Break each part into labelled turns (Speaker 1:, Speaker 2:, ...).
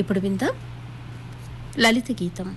Speaker 1: ఇప్పుడు విందాం లలిత గీతం.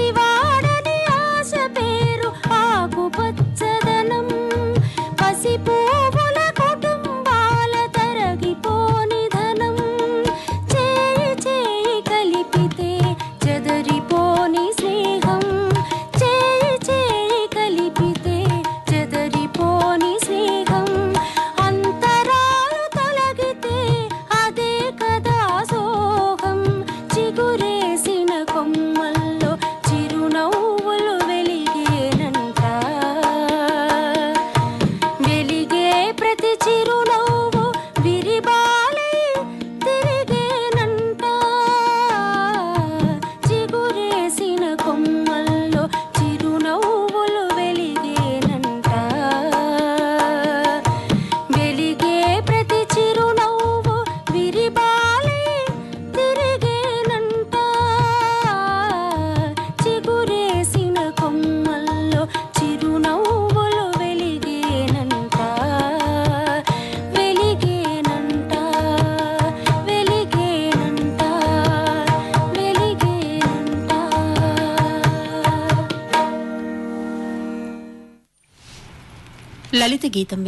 Speaker 2: शिवा प्रति चिर
Speaker 1: లలిత గీతం